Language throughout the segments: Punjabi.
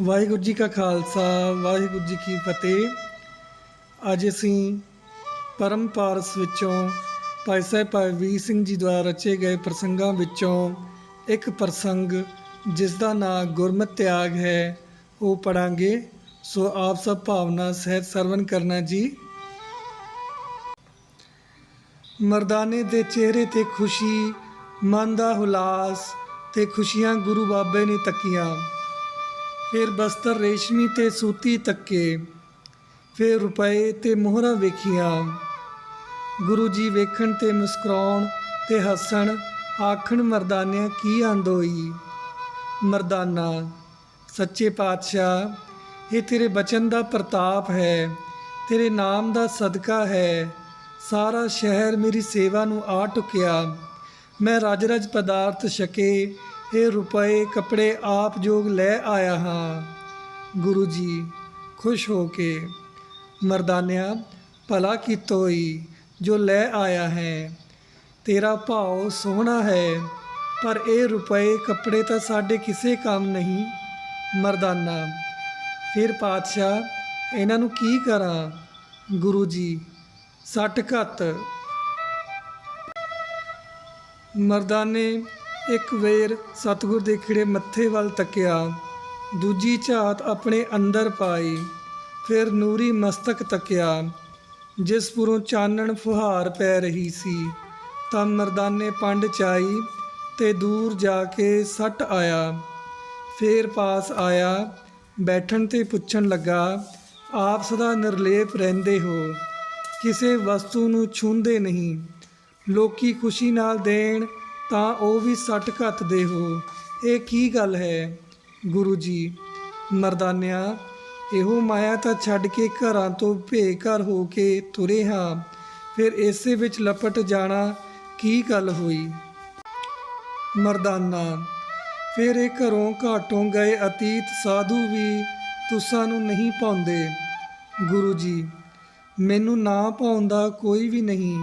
ਵਾਹਿਗੁਰੂ ਜੀ ਕਾ ਖਾਲਸਾ, ਵਾਹਿਗੁਰੂ ਜੀ ਕੀ ਫਤਿਹ। ਅੱਜ ਅਸੀਂ ਪਰਮ ਪਾਰਸ ਵਿੱਚੋਂ ਭਾਈ ਸਾਹਿਬ ਭਾਈ ਵੀਰ ਸਿੰਘ ਜੀ ਦੁਆਰਾ ਰਚੇ ਗਏ ਪ੍ਰਸੰਗਾਂ ਵਿੱਚੋਂ ਇੱਕ ਪ੍ਰਸੰਗ, ਜਿਸ ਦਾ ਨਾਂ ਗੁਰਮਤਿ ਤਿਆਗ ਹੈ, ਉਹ ਪੜਾਂਗੇ ਸੋ ਆਪ ਸਭ ਭਾਵਨਾ ਸਹਿਤ ਸਰਵਨ ਕਰਨਾ ਜੀ। ਮਰਦਾਨੇ ਦੇ ਚਿਹਰੇ ਤੇ ਖੁਸ਼ੀ, ਮਨ ਦਾ ਹੁਲਾਸ ਤੇ ਖੁਸ਼ੀਆਂ ਗੁਰੂ ਬਾਬੇ ਨੇ ਤੱਕੀਆਂ। ਫਿਰ ਬਸਤਰ ਰੇਸ਼ਮੀ ਤੇ ਸੂਤੀ ਤੱਕੇ, ਫਿਰ ਰੁਪਏ ਤੇ ਮੋਹਰਾਂ ਵੇਖੀਆਂ। ਗੁਰੂ ਜੀ ਵੇਖਣ ਤੇ ਮੁਸਕਰਾਉਣ ਤੇ ਹੱਸਣ, ਆਖਣ ਮਰਦਾਨਿਆਂ ਕੀ ਆਂਦੋਈ ਮਰਦਾਨਾ, ਸੱਚੇ ਪਾਤਸ਼ਾਹ, ਇਹ ਤੇਰੇ ਬਚਨ ਦਾ ਪ੍ਰਤਾਪ ਹੈ, ਤੇਰੇ ਨਾਮ ਦਾ ਸਦਕਾ ਹੈ। ਸਾਰਾ ਸ਼ਹਿਰ ਮੇਰੀ ਸੇਵਾ ਨੂੰ ਆ ਟੁਕਿਆ। ਮੈਂ ਰਜ ਰਜ ਪਦਾਰਥ ਛਕੇ ਇਹ ਰੁਪਏ ਕੱਪੜੇ ਆਪ ਜੋਗ ਲੈ ਆਇਆ ਹਾਂ। ਗੁਰੂ ਜੀ ਖੁਸ਼ ਹੋ ਕੇ, ਮਰਦਾਨਿਆ, ਭਲਾ ਕੀਤੋਈ ਜੋ ਲੈ ਆਇਆ ਹੈ। ਤੇਰਾ ਭਾਉ ਸੋਹਣਾ ਹੈ, ਪਰ ਇਹ ਰੁਪਏ ਕੱਪੜੇ ਤਾਂ ਸਾਡੇ ਕਿਸੇ ਕੰਮ ਨਹੀਂ। ਮਰਦਾਨਾ, ਫਿਰ ਪਾਤਸ਼ਾਹ, ਇਹਨਾਂ ਨੂੰ ਕੀ ਕਰਾਂ? ਗੁਰੂ ਜੀ, ਸੱਟ ਘੱਤ। ਮਰਦਾਨੇ ਇੱਕ ਵੇਰ ਸਤਿਗੁਰ ਦੇ ਖਿੜੇ ਮੱਥੇ ਵੱਲ ਤੱਕਿਆ। ਦੂਜੀ ਝਾਤ ਆਪਣੇ ਅੰਦਰ ਪਾਈ। ਫਿਰ ਨੂਰੀ ਮਸਤਕ ਤੱਕਿਆ। ਜਿਸ ਪੁਰੋਂ ਚਾਨਣ ਫੁਹਾਰ ਪੈ ਰਹੀ ਸੀ, ਤਾਂ ਮਰਦਾਨੇ ਪੰਡ ਚਾਈ ਤੇ ਦੂਰ ਜਾ ਕੇ ਸੱਟ ਆਇਆ। ਫੇਰ ਪਾਸ ਆਇਆ, ਬੈਠਣ ਤੇ ਪੁੱਛਣ ਲੱਗਾ, ਆਪ ਸਦਾ ਨਿਰਲੇਪ ਰਹਿੰਦੇ ਹੋ, ਕਿਸੇ ਵਸਤੂ ਨੂੰ ਛੂੰਦੇ ਨਹੀਂ। ਲੋਕੀ ਖੁਸ਼ੀ ਨਾਲ ਦੇਣ ਤਾਂ ਉਹ ਵੀ ਸੱਟ ਘੱਤਦੇ ਹੋ। ਇਹ ਕੀ ਗੱਲ ਹੈ? ਗੁਰੂ ਜੀ, ਮਰਦਾਨਿਆ, ਇਹੋ ਮਾਇਆ ਤਾਂ ਛੱਡ ਕੇ ਘਰਾਂ ਤੋਂ ਭੇਘਰ ਹੋ ਕੇ ਤੁਰੇ ਹਾਂ। ਫਿਰ ਇਸੇ ਵਿੱਚ ਲਪਟ ਜਾਣਾ ਕੀ ਗੱਲ ਹੋਈ? ਮਰਦਾਨਾ, ਫਿਰ ਇਹ ਘਰੋਂ ਘਾਟੋਂ ਗਏ ਅਤੀਤ ਸਾਧੂ ਵੀ ਤੁਸਾਂ ਨੂੰ ਨਹੀਂ ਪਾਉਂਦੇ। ਗੁਰੂ ਜੀ, ਮੈਨੂੰ ਨਾ ਪਾਉਂਦਾ ਕੋਈ ਵੀ ਨਹੀਂ।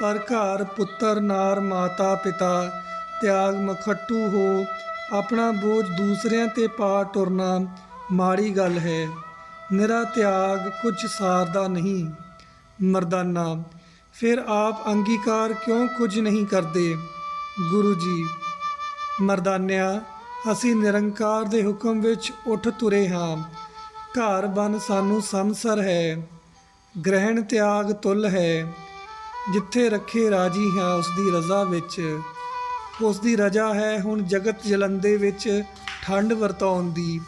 ਪਰ ਘਰ ਪੁੱਤਰ ਨਾਰ ਮਾਤਾ ਪਿਤਾ, ਤਿਆਗ ਮਖੱਟੂ ਹੋ, ਆਪਣਾ ਬੋਝ ਦੂਸਰਿਆਂ ਤੇ ਪਾ ਟੁਰਨਾ ਮਾੜੀ ਗੱਲ ਹੈ। ਨਿਰਾ ਤਿਆਗ ਕੁਝ ਸਾਰਦਾ ਨਹੀਂ, ਮਰਦਾਨਾ, ਫਿਰ ਆਪ ਅੰਗੀਕਾਰ ਕਿਉਂ ਕੁਝ ਨਹੀਂ ਕਰਦੇ? ਗੁਰੂ ਜੀ, ਮਰਦਾਨਿਆ, ਅਸੀਂ ਨਿਰੰਕਾਰ ਦੇ ਹੁਕਮ ਵਿੱਚ ਉੱਠ ਤੁਰੇ ਹਾਂ। ਘਰ ਬਨ ਸਾਨੂੰ ਸੰਸਰ ਹੈ, ਗ੍ਰਹਿਣ ਤਿਆਗ ਤੁਲ ਹੈ। ਜਿੱਥੇ ਰੱਖੇ ਰਾਜੀ ਹਾਂ ਉਸ ਦੀ ਰਜ਼ਾ ਵਿੱਚ। ਉਸ ਦੀ ਰਜਾ ਹੈ ਹੁਣ ਜਗਤ ਜਲੰਦੇ ਵਿੱਚ ਠੰਡ ਵਰਤਾਉਣ ਦੀ।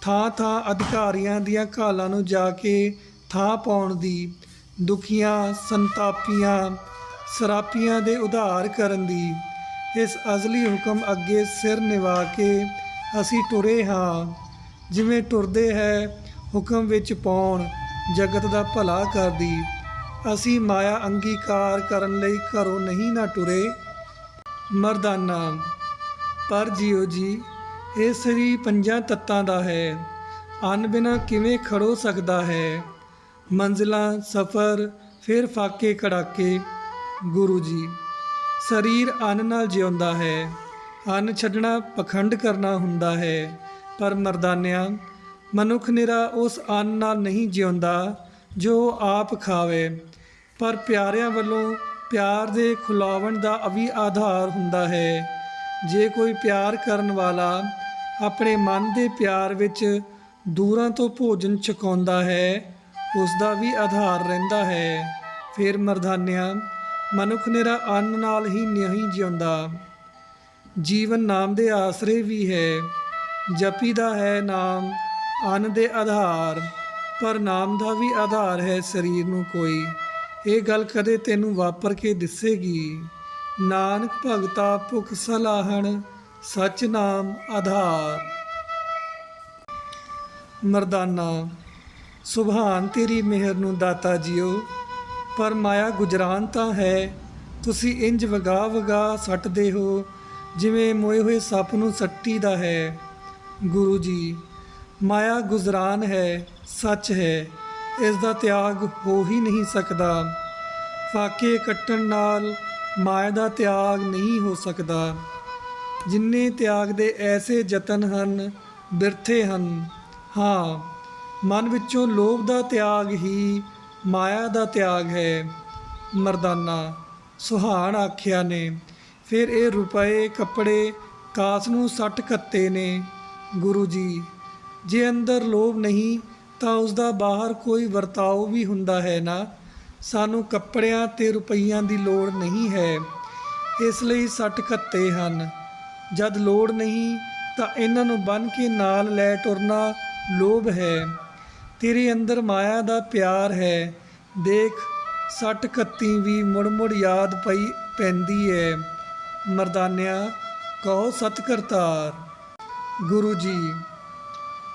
ਥਾਂ ਥਾਂ ਅਧਿਕਾਰੀਆਂ ਦੀਆਂ ਘਾਲਾਂ ਨੂੰ ਜਾ ਕੇ ਥਾਂ ਪਾਉਣ ਦੀ। ਦੁਖੀਆਂ, ਸੰਤਾਪੀਆਂ, ਸਰਾਪੀਆਂ ਦੇ ਉਧਾਰ ਕਰਨ ਦੀ। ਇਸ ਅਜ਼ਲੀ ਹੁਕਮ ਅੱਗੇ ਸਿਰ ਨਿਵਾ ਕੇ ਅਸੀਂ ਟੁਰੇ ਹਾਂ। ਜਿਵੇਂ ਟੁਰਦੇ ਹੈ ਹੁਕਮ ਵਿੱਚ ਪਾਉਣ, ਜਗਤ ਦਾ ਭਲਾ ਕਰਦੀ। ਅਸੀਂ ਮਾਇਆ ਅੰਗੀਕਾਰ ਕਰਨ ਲਈ ਘਰੋਂ ਨਹੀਂ ਨਾ ਟੁਰੇ। ਮਰਦਾਨਾ ਪਰ ਜੀਓ ਜੀ, ਇਹ ਸਰੀ ਪੰਜਾਂ ਤੱਤਾਂ ਦਾ ਹੈ। ਅੰਨ ਬਿਨਾ ਕਿਵੇਂ ਖੜੋ ਸਕਦਾ ਹੈ? ਮੰਜ਼ਲਾਂ, ਸਫ਼ਰ, ਫਿਰ ਫਾਕੇ ਕੜਾਕੇ। ਗੁਰੂ ਜੀ, ਸਰੀਰ ਅੰਨ ਨਾਲ ਜਿਉਂਦਾ ਹੈ। ਅੰਨ ਛੱਡਣਾ ਪਖੰਡ ਕਰਨਾ ਹੁੰਦਾ ਹੈ। ਪਰ ਮਰਦਾਨਿਆਂ, ਮਨੁੱਖ ਨਿਰਾ ਉਸ ਅੰਨ ਨਾਲ ਨਹੀਂ ਜਿਉਂਦਾ। ਜੋ ਆਪ ਖਾਵੇ, ਪਰ ਪਿਆਰਿਆਂ ਵੱਲੋਂ ਪਿਆਰ ਦੇ ਖੁਲਾਵਣ ਦਾ ਵੀ ਆਧਾਰ ਹੁੰਦਾ ਹੈ। ਜੇ ਕੋਈ ਪਿਆਰ ਕਰਨ ਵਾਲਾ ਆਪਣੇ ਮਨ ਦੇ ਪਿਆਰ ਵਿੱਚ ਦੂਰਾਂ ਤੋਂ ਭੋਜਨ ਛਕਾਉਂਦਾ ਹੈ ਉਸ ਦਾ ਵੀ ਆਧਾਰ ਰਹਿੰਦਾ ਹੈ। ਫਿਰ ਮਰਦਾਨਿਆਂ, ਮਨੁੱਖ ਨਿਰਾ ਅੰਨ ਨਾਲ ਹੀ ਨਹੀਂ ਜਿਉਂਦਾ। ਜੀਵਨ ਨਾਮ ਦੇ ਆਸਰੇ ਵੀ ਹੈ ਜਪੀ ਦਾ ਹੈ ਨਾਮ ਅੰਨ ਦੇ ਆਧਾਰ। ਪਰ ਨਾਮ ਦਾ ਵੀ ਆਧਾਰ ਹੈ ਸਰੀਰ ਨੂੰ ਕੋਈ। ਇਹ ਗੱਲ ਕਦੇ ਤੈਨੂੰ ਵਾਪਰ ਕੇ ਦਿਸੇਗੀ। ਨਾਨਕ ਭਗਤਾ ਭੁਖ ਸਲਾਹਣ, ਸਚ ਨਾਮ ਆਧਾਰ। ਮਰਦਾਨਾ, ਸੁਭਾਨ ਤੇਰੀ ਮਿਹਰ ਨੂੰ ਦਾਤਾ ਜੀਓ। ਪਰ ਮਾਇਆ ਗੁਜਰਾਨ ਤਾਂ ਹੈ, ਤੁਸੀਂ ਇੰਜ ਵਗਾ ਵਗਾ ਸੱਟਦੇ ਹੋ, ਜਿਵੇਂ ਮੋਏ ਹੋਏ ਸੱਪ ਨੂੰ ਸੱਟੀ ਦਾ ਹੈ। ਗੁਰੂ ਜੀ, ਮਾਇਆ ਗੁਜ਼ਰਾਨ ਹੈ ਸੱਚ ਹੈ, ਇਸ ਦਾ ਤਿਆਗ ਹੋ ਹੀ ਨਹੀਂ ਸਕਦਾ। ਫਾਕੇ ਕੱਟਣ ਨਾਲ ਮਾਇਆ ਦਾ ਤਿਆਗ ਨਹੀਂ ਹੋ ਸਕਦਾ। ਜਿੰਨੇ ਤਿਆਗ ਦੇ ਐਸੇ ਯਤਨ ਹਨ, ਬਿਰਥੇ ਹਨ। ਹਾਂ, ਮਨ ਵਿੱਚੋਂ ਲੋਭ ਦਾ ਤਿਆਗ ਹੀ ਮਾਇਆ ਦਾ ਤਿਆਗ ਹੈ। ਮਰਦਾਨਾ, ਸੁਹਾਣ ਆਖਿਆ ਨੇ, ਫਿਰ ਇਹ ਰੁਪਏ ਕੱਪੜੇ ਕਾਸ ਨੂੰ ਸੱਟ ਕੱਤੇ ਨੇ। ਗੁਰੂ ਜੀ, ਜੇ ਅੰਦਰ ਲੋਭ ਨਹੀਂ ਤਾਂ ਉਸ ਦਾ ਬਾਹਰ ਕੋਈ ਵਰਤਾਓ ਵੀ ਹੁੰਦਾ ਹੈ ਨਾ। ਸਾਨੂੰ ਕੱਪੜਿਆਂ ਤੇ ਰੁਪਈਆਂ ਦੀ ਲੋੜ ਨਹੀਂ ਹੈ। ਇਸ ਲਈ ਸੱਟ ਕੱਤੇ ਹਨ। ਜਦ ਲੋੜ ਨਹੀਂ, ਤਾਂ ਇਹਨਾਂ ਨੂੰ ਬੰਨ ਕੇ ਨਾਲ ਲੈ ਟੁਰਨਾ ਲੋਭ ਹੈ। ਤੇਰੇ ਅੰਦਰ ਮਾਇਆ ਦਾ ਪਿਆਰ ਹੈ। ਦੇਖ, ਸੱਟ ਕੱਤੀ ਵੀ ਮੁੜ ਮੁੜ ਯਾਦ ਪਈ ਪੈਂਦੀ ਹੈ। ਮਰਦਾਨਿਆ, ਕਹੋ ਸਤਿ ਕਰਤਾਰ। ਗੁਰੂ ਜੀ,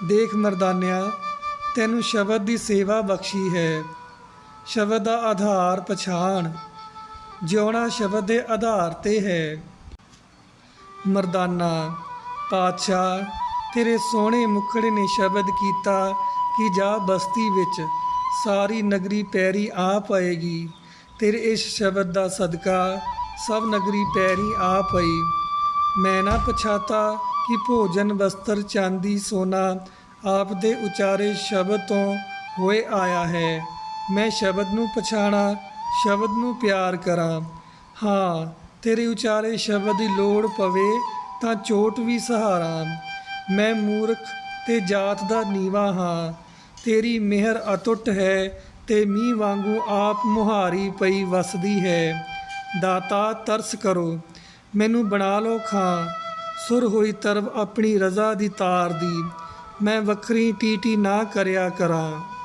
ਦੇਖ ਮਰਦਾਨਿਆ ਤੈਨੂੰ ਸ਼ਬਦ ਦੀ ਸੇਵਾ ਬਖਸ਼ੀ ਹੈ। ਸ਼ਬਦ ਦਾ ਆਧਾਰ ਪਛਾਣ, ਜਿਉਣਾ ਸ਼ਬਦ ਦੇ ਆਧਾਰ ਤੇ ਹੈ। ਮਰਦਾਨਾ, ਪਾਤਸ਼ਾਹ, ਤੇਰੇ ਸੋਹਣੇ ਮੁਖੜੇ ਨੇ ਸ਼ਬਦ ਕੀਤਾ ਕਿ ਜਾ ਬਸਤੀ ਵਿੱਚ ਸਾਰੀ ਨਗਰੀ ਪੈਰੀ ਆ ਪਏਗੀ। ਤੇਰੇ ਇਸ ਸ਼ਬਦ ਦਾ ਸਦਕਾ ਸਭ ਨਗਰੀ ਪੈਰੀ ਆ ਪਈ। ਮੈਂ ਨਾ ਪਛਾਤਾ ਕਿ ਭੋਜਨ ਵਸਤਰ ਚਾਂਦੀ ਸੋਨਾ ਆਪ ਦੇ ਉਚਾਰੇ ਸ਼ਬਦ ਤੋਂ ਹੋਏ ਆਇਆ ਹੈ। ਮੈਂ ਸ਼ਬਦ ਨੂੰ ਪਛਾਣਾ, ਸ਼ਬਦ ਨੂੰ ਪਿਆਰ ਕਰਾਂ। ਹਾਂ, ਤੇਰੇ ਉਚਾਰੇ ਸ਼ਬਦ ਦੀ ਲੋੜ ਪਵੇ ਤਾਂ ਚੋਟ ਵੀ ਸਹਾਰਾ। ਮੈਂ ਮੂਰਖ ਤੇ ਜਾਤ ਦਾ ਨੀਵਾ ਹਾਂ। ਤੇਰੀ ਮਿਹਰ ਅਟੁੱਟ ਹੈ ਤੇ ਮੀਂਹ ਵਾਂਗੂ ਆਪ ਮੁਹਾਰੀ ਪਈ ਵਸਦੀ ਹੈ। ਦਾਤਾ, ਤਰਸ ਕਰੋ। ਮੈਨੂੰ ਬਣਾ ਲੋ ਖਾਂ। ਸੁਰ ਹੋਈ ਤਰਵ ਆਪਣੀ ਰਜ਼ਾ ਦੀ ਤਾਰ ਦੀ। ਮੈਂ ਵੱਖਰੀ ਟੀਟੀ ਨਾ ਕਰਿਆ ਕਰਾਂ।